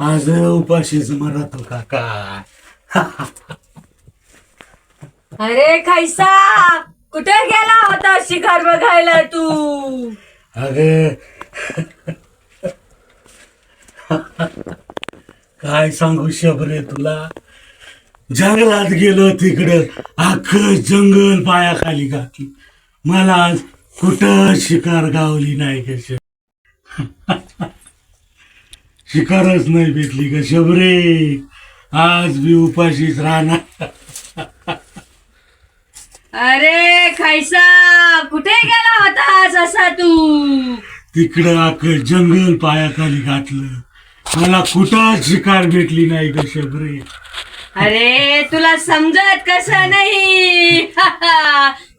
आज उपाशीच मरतो काका. अरे खायसा कुठे गेला होता शिकार बघायला तू? अग. काय सांगू शबरे तुला? जंगलात गेलो तिकडं अख्खं जंगल पायाखाली घातली. मला आज कुठं शिकार गावली नाही कश. शिकारच नाही भेटली ग शबरे. आज मी उपाशीच राहणार. अरे खायसा कुठे गेला होता असा तू? तिकडं अख्खं जंगल पायाखाली घातलं. मला कुठं शिकार भेटली नाही ग शबरे. अरे तुला समजत कस नाही?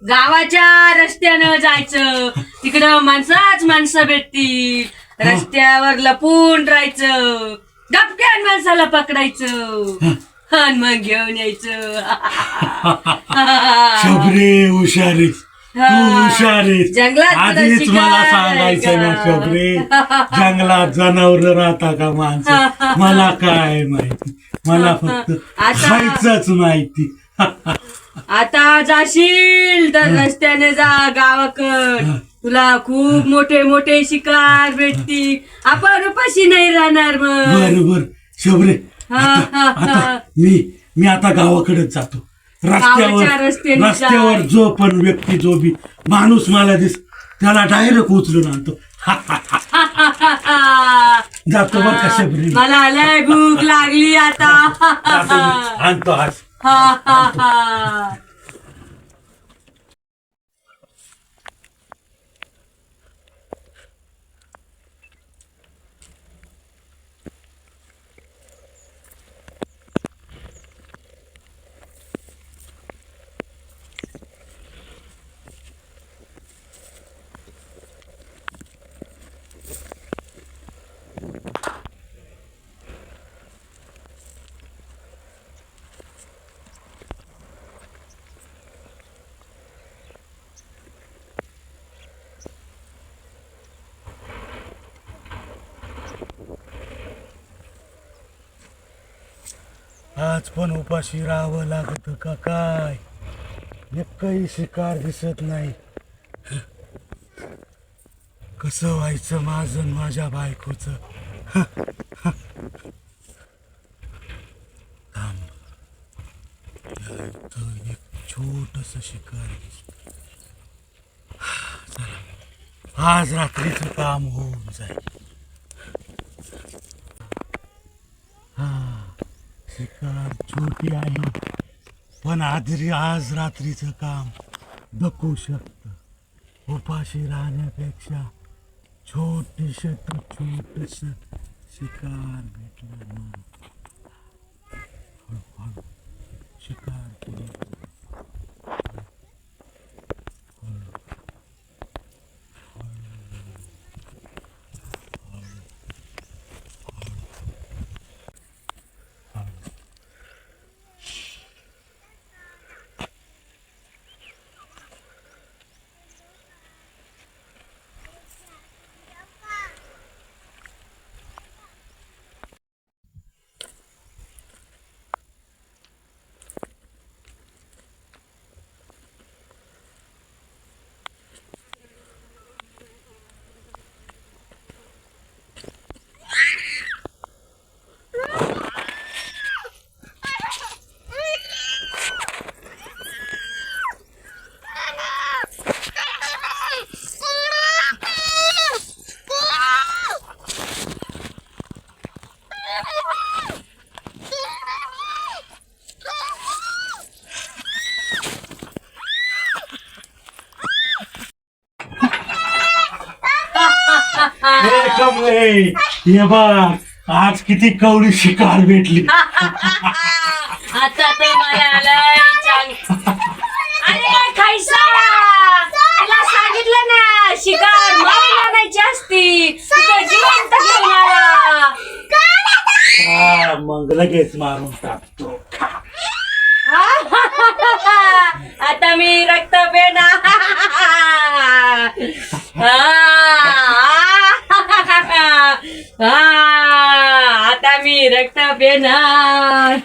गावाच्या रस्त्यानं जायचं. तिकडं माणसाच माणसं भेटतील. रस्त्यावर लपून राहायचं. गपक्यान माणसाला पकडायचं. मग घेऊन यायचं. शबरे हुशारीच तू हुशारीच जंगलात आधीच मला सांगायचं ना? शबरे. जंगलात जनावर राहता का माणसं? मला काय माहिती? मला फक्त आता- खायचंच माहिती. आता जाशील तर रस्त्याने जा गावाकड. तुला खूप मोठे मोठे शिकार भेटतील. आपण उपाशी नाही राहणार मग. बर बर. शबरे हा, हा, आता हा. मी मी आता गावाकडेच जातो. गावाच्या रस्त्यावर रस्त्याने रस्त्यावर जाय. जो पण व्यक्ती जो बी माणूस मला दिस त्याला डायरेक्ट उचलून आणतो. जातो बर का शबरी? मला लय भूक लागली आता. आणतो आज. हा, हा, हा. आज पण उपाशी राहावं लागत का काय? एकही शिकार दिसत नाही. कसं व्हायचं माझं माझ्या बायकोच? एक छोटस शिकार चला. आज रात्रीचं काम होऊन जाईल. शिकार छोटी आहे हो. पण आजरी आज रात्रीचं काम दकू शकतं. उपाशी राहण्यापेक्षा छोटीश छोटस शिकार भेटलं ना. हळूहळू शिकार केलं हे हे बघ आज किती कवळी शिकार भेटली. आता तर मला चांग- अरे खायसा तुला सांगितलं ना शिकार मारून आणायची असती. तुझं जिवंत घेऊन आला हा मग लगेच मारून टाकतो. आता मी रक्त पेना आता मी रक्त पेणार